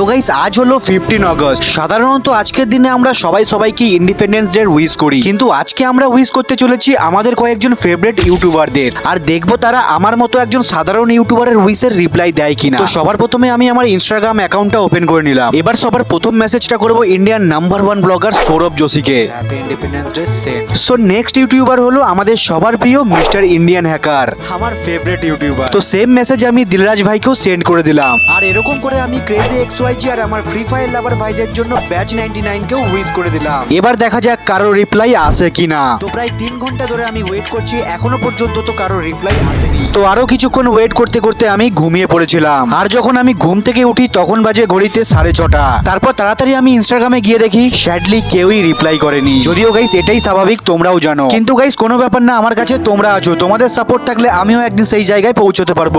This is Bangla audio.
তো গাইস আজ হলো ফিফটিন আগস্ট সাধারণত আজকের দিনে আমরা সবাই সবাইকে ইন্ডিপেন্ডেন্স ডে উইশ করি। কিন্তু আজকে আমরা উইশ করতে চলেছি আমাদের কয়েকজন ফেভারিট ইউটিউবারদের আর দেখব তারা আমার মতো একজন সাধারণ ইউটিউবারের উইশের রিপ্লাই দেয় কিনা। তো সবার প্রথমে আমি আমার ইনস্টাগ্রাম অ্যাকাউন্টটা ওপেন করে নিলাম। এবার সবার প্রথম মেসেজটা করব Indian number one blogger Sourav যোশীকে so next YouTuber হলো আমাদের সবার প্রিয় মিস্টার ইন্ডিয়ান হ্যাকার আমার ফেভারিট ইউটিউবার তো সেম মেসেজ আমি দিলরাজ ভাইকেও সেন্ড করে দিলাম। আর এরকম করে আমি ক্রেজি এক্স ওয়াইজি আর আমার ফ্রি ফায়ার লাভার ভাইদের জন্য ব্যাচ নাইনটি নাইন কেও উইজ করে দিলাম। এবার দেখা যাক কারও রিপ্লাই আসে কিনা। তো প্রায় তিন ঘণ্টা ধরে আমি ওয়েট করছি, এখনও পর্যন্ত তো কারও রিপ্লাই আসেনি। তো আরও কিছুক্ষণ ওয়েট করতে করতে আমি ঘুমিয়ে পড়েছিলাম। আর যখন আমি ঘুম থেকে উঠি, তখন বাজে ঘড়িতে সাড়ে ছটা। তারপর তাড়াতাড়ি আমি ইনস্টাগ্রামে গিয়ে দেখি শ্যাডলি কেউই রিপ্লাই করেনি। যদিও গাইস এটাই স্বাভাবিক, তোমরাও জানো। কিন্তু গাইস কোনো ব্যাপার না, আমার কাছে তোমরা আছো। তোমাদের সাপোর্ট থাকলে আমিও একদিন সেই জায়গায় পৌঁছতে পারব।